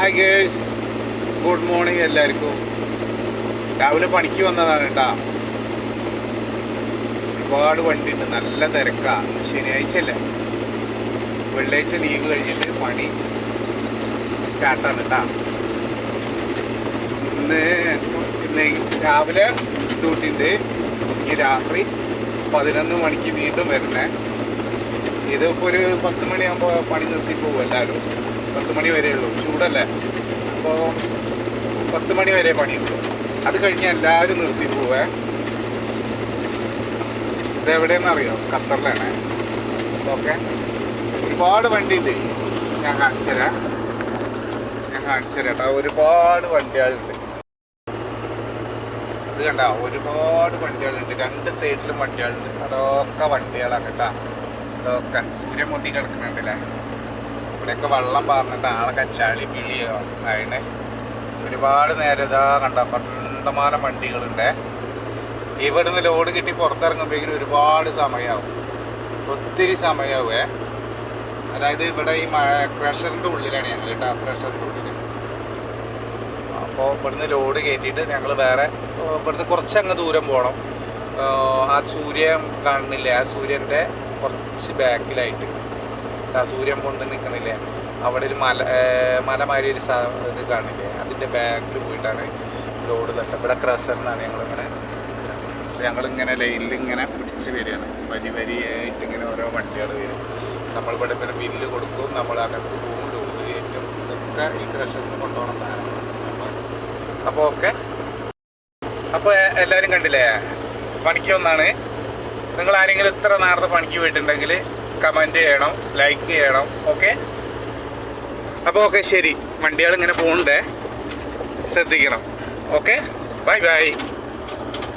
Hi girls good morning എല്ലാവർക്കും. രാവിലെ പണിക്ക് വന്നതാണ് കേട്ടാ ഒരുപാട് വണ്ടിയുണ്ട്. നല്ല തിരക്കാണ് ശനിയാഴ്ച അല്ലേ വെള്ളിയാഴ്ച ലീവ് കഴിഞ്ഞിട്ട് പണി സ്റ്റാർട്ടാണ് കേട്ടാ ഇന്ന് ഇന്ന് രാവിലെ ഡ്യൂട്ടി ഉണ്ട്. ഈ രാത്രി പതിനൊന്ന് മണിക്ക് വീണ്ടും വരണേ. ഇതിപ്പോൾ ഒരു പത്ത് മണിയാകുമ്പോൾ പണി നിർത്തി പോകും എല്ലാവരും പത്ത് മണി വരെ ഉള്ളൂ. ചൂടല്ലേ? അപ്പോൾ പത്ത് മണി വരെ പണിയുള്ളൂ അത് കഴിഞ്ഞ് എല്ലാവരും നിർത്തി പോവേ. ഇത് ഇതെവിടെയെന്ന് അറിയോ? ഖത്തറിലാണ്. ഓക്കെ. ഒരുപാട് വണ്ടിയുണ്ട് ഞാൻ കാണിച്ചു തരാം. ഞാൻ കാണിച്ചു തരാം കേട്ടോ. ഒരുപാട് വണ്ടികളുണ്ട്. ഇത് കണ്ട? ഒരുപാട് വണ്ടികളുണ്ട്. രണ്ട് സൈഡിലും വണ്ടികളുണ്ട്. അതൊക്കെ വണ്ടികളാണ് കേട്ടോ. അതൊക്കെ മുട്ടി കിടക്കുന്നുണ്ടല്ലേ? ഇവിടെയൊക്കെ വെള്ളം പാർന്നിട്ട് ആളെ കച്ചാളി പിഴിയോ ആയണേ ഒരുപാട് നേരം ഇതാ കണ്ട പണ്ടമാനം വണ്ടികളുണ്ട്. ഇവിടുന്ന് ലോഡ് കിട്ടി പുറത്തിറങ്ങുമ്പോഴേക്കും ഒരുപാട് സമയമാവും ഒത്തിരി സമയമാവേ അതായത് ഇവിടെ ഈ മഴ ക്രഷറിന്റെ ഉള്ളിലാണ് ഞങ്ങൾ കേട്ടോ ക്രഷറിന്റെ ഉള്ളിൽ അപ്പോൾ ഇവിടുന്ന് ലോഡ് കയറ്റിയിട്ട് ഞങ്ങൾ വേറെ ഇവിടുന്ന് കുറച്ചങ്ങ് ദൂരം പോകണം ആ സൂര്യൻ കാണുന്നില്ലേ? ആ സൂര്യന്റെ കുറച്ച് ബാക്കിലായിട്ട്. ആ സൂര്യൻ കൊണ്ട് നിൽക്കണില്ലേ അവിടെ ഒരു മല മലമാരി ഒരു ഇത് കാണില്ലേ? അതിന്റെ ബാക്കിൽ പോയിട്ടാണ് ലോഡ് തട്ട ഇവിടെ ക്രസറിനാണ് ഞങ്ങളിങ്ങനെ ഞങ്ങളിങ്ങനെ ലൈനിൽ ഇങ്ങനെ പിടിച്ച് വരികയാണ്. വരി വരിയായിട്ട് ഇങ്ങനെ ഓരോ വണ്ടികൾ വരും. നമ്മളിവിടെ ഇങ്ങനെ ബില്ല് കൊടുക്കും. നമ്മൾ അകത്ത് പോകും. ലോഡ് കയറ്റും. ഇതൊക്കെ ഈ ക്രഷറിന് കൊണ്ടുപോകുന്ന സാധനങ്ങളാണ്. അപ്പോൾ ഓക്കെ അപ്പോൾ എല്ലാവരും കണ്ടില്ലേ? പണിക്ക് വന്നാണ് നിങ്ങൾ ആരെങ്കിലും ഇത്ര നേരത്തെ പണിക്ക് പോയിട്ടുണ്ടെങ്കിൽ കമന്റ് ചെയ്യണം ലൈക്ക് ചെയ്യണം ഓക്കെ അപ്പോൾ ഓക്കെ ശരി. വണ്ടികൾ ഇങ്ങനെ പോകുന്നുണ്ടേ ശ്രദ്ധിക്കണം. Okay bye bye